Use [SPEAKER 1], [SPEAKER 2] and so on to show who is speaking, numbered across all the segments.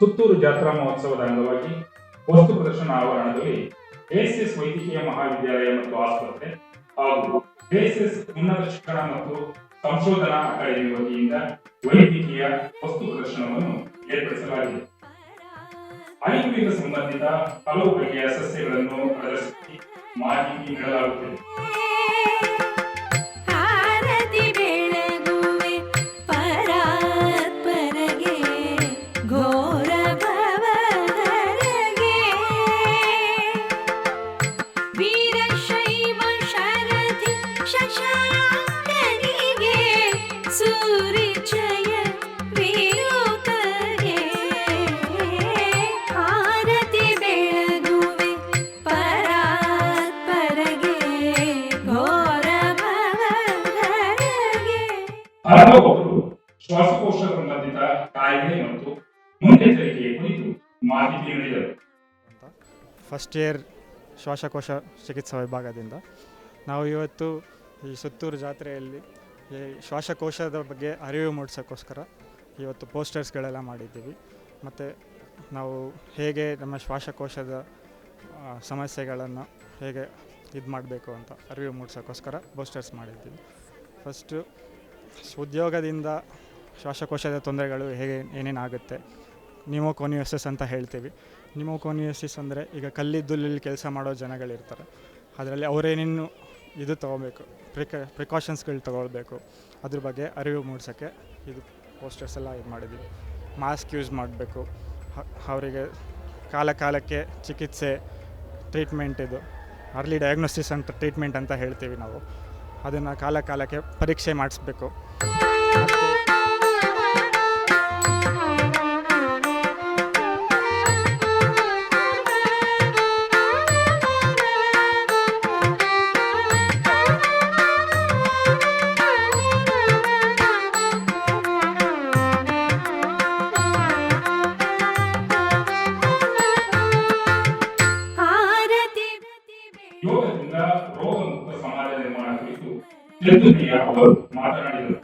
[SPEAKER 1] ಸುತ್ತೂರು ಜಾತ್ರಾ ಮಹೋತ್ಸವದ ಅಂಗವಾಗಿ ವಸ್ತು ಪ್ರದರ್ಶನ ಆವರಣದಲ್ಲಿ ಎಎಸ್ಎಸ್ ವೈದ್ಯಕೀಯ ಮಹಾವಿದ್ಯಾಲಯ ಮತ್ತು ಆಸ್ಪತ್ರೆ ಹಾಗೂ ಎಎಸ್ಎಸ್ ಉನ್ನತ ಶಿಕ್ಷಣ ಮತ್ತು ಸಂಶೋಧನಾ ಅಕಾಡೆಮಿ ವತಿಯಿಂದ ವೈದ್ಯಕೀಯ ವಸ್ತು ಪ್ರದರ್ಶನವನ್ನು ಏರ್ಪಡಿಸಲಾಗಿದೆ. ಆಯುರ್ವೇದ ಸಂಬಂಧಿತ ಹಲವು ಬಗೆಯ ಸಸ್ಯಗಳನ್ನು ಪ್ರದರ್ಶಿಸಿ ಮಾಹಿತಿ ನೀಡಲಾಗುತ್ತದೆ.
[SPEAKER 2] ವೀರಶೈವ ಶರಧಿ ಶಶಾಂಕನಿಗೆ ಸೂರಿಚಯ ವಿರೂಪಗೆ ಆರತಿ ಬೆಳಗುವೆ ಪರಾತ್ಪರಗೆ ಘೋರ ಭವಹರಗೆ
[SPEAKER 1] ಹಲವರು ಶ್ವಾಸಕೋಶ ಸಂಬಂಧಿತ ಕಾಯಿಲೆ ಮತ್ತು ಮುನ್ನೆಚ್ಚರಿಕೆಯ ಕುರಿತು ಮಾಹಿತಿ ನೀಡಿದರು.
[SPEAKER 3] ಫಸ್ಟ್ ಇಯರ್ ಶ್ವಾಸಕೋಶ ಚಿಕಿತ್ಸಾ ವಿಭಾಗದಿಂದ. ನಾವು ಇವತ್ತು ಈ ಸುತ್ತೂರು ಜಾತ್ರೆಯಲ್ಲಿ ಈ ಶ್ವಾಸಕೋಶದ ಬಗ್ಗೆ ಅರಿವು ಮೂಡಿಸೋಕ್ಕೋಸ್ಕರ ಇವತ್ತು ಪೋಸ್ಟರ್ಸ್ಗಳೆಲ್ಲ ಮಾಡಿದ್ದೀವಿ. ಮತ್ತು ನಾವು ಹೇಗೆ ನಮ್ಮ ಶ್ವಾಸಕೋಶದ ಸಮಸ್ಯೆಗಳನ್ನು ಹೇಗೆ ಇದು ಮಾಡಬೇಕು ಅಂತ ಅರಿವು ಮೂಡಿಸೋಕ್ಕೋಸ್ಕರ ಪೋಸ್ಟರ್ಸ್ ಮಾಡಿದ್ದೀವಿ. ಫಸ್ಟು ಉದ್ಯೋಗದಿಂದ ಶ್ವಾಸಕೋಶದ ತೊಂದರೆಗಳು ಹೇಗೆ ಏನೇನಾಗುತ್ತೆ ನಿಮೋಕೋನಿಯೋಸಿಸ್ ಅಂತ ಹೇಳ್ತೀವಿ. ನಿಮೋಕೋನಿಯೋಸಿಸ್ ಅಂದರೆ ಈಗ ಕಲ್ಲಿದ್ದಲ್ಲಿ ಕೆಲಸ ಮಾಡೋ ಜನಗಳಿರ್ತಾರೆ. ಅದರಲ್ಲಿ ಅವರೇನೇನು ಇದು ತೊಗೋಬೇಕು, ಪ್ರಿಕ ಪ್ರಿಕಾಷನ್ಸ್ಗಳು ತೊಗೊಳ್ಬೇಕು. ಅದ್ರ ಬಗ್ಗೆ ಅರಿವು ಮೂಡಿಸೋಕ್ಕೆ ಇದು ಪೋಸ್ಟರ್ಸ್ ಎಲ್ಲ ಇದು ಮಾಡಿದ್ದೀವಿ ಮಾಸ್ಕ್ ಯೂಸ್ ಮಾಡಬೇಕು. ಅವರಿಗೆ ಕಾಲ ಕಾಲಕ್ಕೆ ಚಿಕಿತ್ಸೆ ಟ್ರೀಟ್ಮೆಂಟ್ ಇದು. ಅರ್ಲಿ ಡಯಾಗ್ನೋಸಿಸ್ ಅಂತ ಟ್ರೀಟ್ಮೆಂಟ್ ಅಂತ ಹೇಳ್ತೀವಿ ನಾವು. ಅದನ್ನು ಕಾಲ ಕಾಲಕ್ಕೆ ಪರೀಕ್ಷೆ ಮಾಡಿಸ್ಬೇಕು.
[SPEAKER 1] ಯೋಗದಿಂದ ರೋಗ ಮುಕ್ತ ಸಮಾಜ ನಿರ್ಮಾಣ ಕುರಿತು ಚಂದ್ರಯ್ಯ ಅವರು ಮಾತನಾಡಿದರು.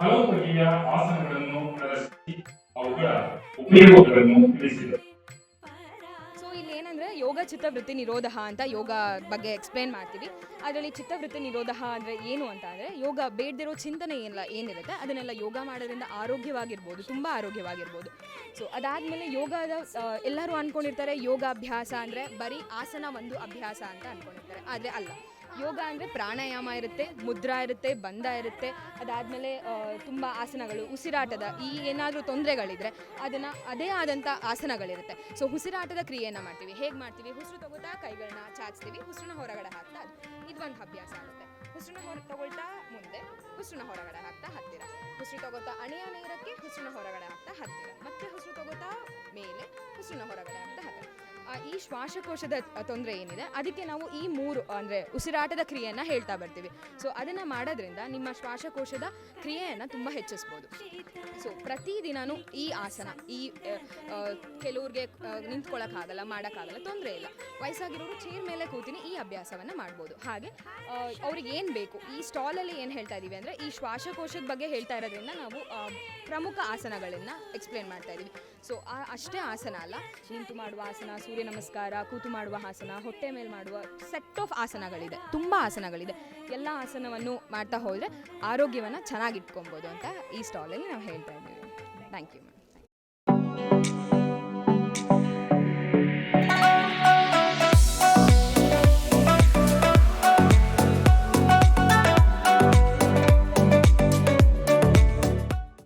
[SPEAKER 1] ಹಲವು ಬಗೆಯ ಆಸನಗಳನ್ನು ಪ್ರದರ್ಶಿಸಿ, ಅವುಗಳ ಉಪಯೋಗಗಳನ್ನು ತಿಳಿಸಿದರು.
[SPEAKER 4] ಚಿತ್ತವೃತ್ತಿ ನಿರೋಧ ಅಂತ ಯೋಗ ಬಗ್ಗೆ ಎಕ್ಸ್ಪ್ಲೇನ್ ಮಾಡ್ತೀವಿ. ಅದರಲ್ಲಿ ಚಿತ್ತವೃತ್ತಿ ನಿರೋಧ ಅಂದರೆ ಏನು ಅಂತ ಅಂದರೆ, ಯೋಗ ಬೇಡದಿರೋ ಚಿಂತನೆ ಏನಿಲ್ಲ ಏನಿರುತ್ತೆ, ಅದನ್ನೆಲ್ಲ ಯೋಗ ಮಾಡೋದ್ರಿಂದ ಆರೋಗ್ಯವಾಗಿರ್ಬೋದು, ತುಂಬ ಆರೋಗ್ಯವಾಗಿರ್ಬೋದು. ಸೊ ಅದಾದಮೇಲೆ ಯೋಗದ ಎಲ್ಲರೂ ಅಂದ್ಕೊಂಡಿರ್ತಾರೆ ಯೋಗಾಭ್ಯಾಸ ಅಂದರೆ ಬರೀ ಆಸನ ಒಂದು ಅಭ್ಯಾಸ ಅಂತ ಅಂದ್ಕೊಂಡಿರ್ತಾರೆ ಆದರೆ ಅಲ್ಲ. ಯೋಗ ಅಂದರೆ ಪ್ರಾಣಾಯಾಮ ಇರುತ್ತೆ, ಮುದ್ರಾ ಇರುತ್ತೆ, ಬಂಧ ಇರುತ್ತೆ. ಅದಾದಮೇಲೆ ತುಂಬ ಆಸನಗಳು, ಉಸಿರಾಟದ ಈ ಏನಾದರೂ ತೊಂದರೆಗಳಿದ್ರೆ ಅದನ್ನು ಅದೇ ಆದಂಥ ಆಸನಗಳಿರುತ್ತೆ. ಸೊ ಉಸಿರಾಟದ ಕ್ರಿಯೆಯನ್ನು ಮಾಡ್ತೀವಿ. ಹೇಗೆ ಮಾಡ್ತೀವಿ? ಉಸಿರು ತಗೋತಾ ಕೈಗಳನ್ನ ಚಾಚ್ತೀವಿ. ಉಸಿರನ್ನ ಹೊರಗಡೆ ಹಾಕ್ತಾ ಇದೊಂದು ಅಭ್ಯಾಸ ಆಗುತ್ತೆ. ಉಸಿರನ್ನ ಹೊರ ತಗೊಳ್ತಾ ಮುಂದೆ ಉಸಿರನ್ನ ಹೊರಗಡೆ ಹಾಕ್ತಾ ಹತ್ತಿರ. ಉಸಿರು ತಗೋತಾ ಅಣೆಯ ನೇರಕ್ಕೆ ಉಸಿರನ್ನ ಹೊರಗಡೆ ಹಾಕ್ತಾ ಹತ್ತಿರ. ಮತ್ತೆ ಉಸಿರು ತಗೋತಾ ಮೇಲೆ ಉಸಿರನ್ನ ಹೊರಗಡೆ ಹಾಕ್ತಾ ಹತ್ತಿರ. ಈ ಶ್ವಾಸಕೋಶದ ತೊಂದರೆ ಏನಿದೆ, ಅದಕ್ಕೆ ನಾವು ಈ ಮೂರು, ಅಂದರೆ ಉಸಿರಾಟದ ಕ್ರಿಯೆಯನ್ನು ಹೇಳ್ತಾ ಬರ್ತೀವಿ. ಸೊ ಅದನ್ನು ಮಾಡೋದ್ರಿಂದ ನಿಮ್ಮ ಶ್ವಾಸಕೋಶದ ಕ್ರಿಯೆಯನ್ನು ತುಂಬ ಹೆಚ್ಚಿಸ್ಬೋದು. ಸೊ ಪ್ರತಿದಿನ ಈ ಆಸನ, ಈ ಕೆಲವ್ರಿಗೆ ನಿಂತ್ಕೊಳ್ಳೋಕ್ಕಾಗಲ್ಲ ಮಾಡೋಕ್ಕಾಗಲ್ಲ, ತೊಂದರೆ ಇಲ್ಲ. ವಯಸ್ಸಾಗಿರೋರು ಚೇರ್ ಮೇಲೆ ಕೂತೀನಿ, ಈ ಅಭ್ಯಾಸವನ್ನು ಮಾಡ್ಬೋದು. ಹಾಗೆ ಅವ್ರಿಗೆ ಏನು ಬೇಕು, ಈ ಸ್ಟಾಲಲ್ಲಿ ಏನು ಹೇಳ್ತಾ ಇದ್ದೀವಿ ಅಂದರೆ, ಈ ಶ್ವಾಸಕೋಶದ ಬಗ್ಗೆ ಹೇಳ್ತಾ ಇರೋದ್ರಿಂದ ನಾವು ಪ್ರಮುಖ ಆಸನಗಳನ್ನು ಎಕ್ಸ್ಪ್ಲೇನ್ ಮಾಡ್ತಾ ಇದ್ದೀವಿ ಸೊ ಅಷ್ಟೇ ಆಸನ ಅಲ್ಲ, ನಿಂತು ಮಾಡುವ ಆಸನ ನಮಸ್ಕಾರ, ಕೂತು ಮಾಡುವ ಆಸನ, ಹೊಟ್ಟೆ ಮೇಲೆ ಮಾಡುವ ಸೆಟ್ ಆಫ್ ಆಸನಗಳಿದೆ. ತುಂಬ ಆಸನಗಳಿದೆ. ಎಲ್ಲ ಆಸನವನ್ನು ಮಾಡ್ತಾ ಹೋದರೆ ಆರೋಗ್ಯವನ್ನು ಚೆನ್ನಾಗಿ ಇಟ್ಕೊಬೋದು ಅಂತ ಈ ಸ್ಟಾಲಲ್ಲಿ ನಾವು ಹೇಳ್ತಾ ಇದ್ದೀವಿ. Thank you ma'am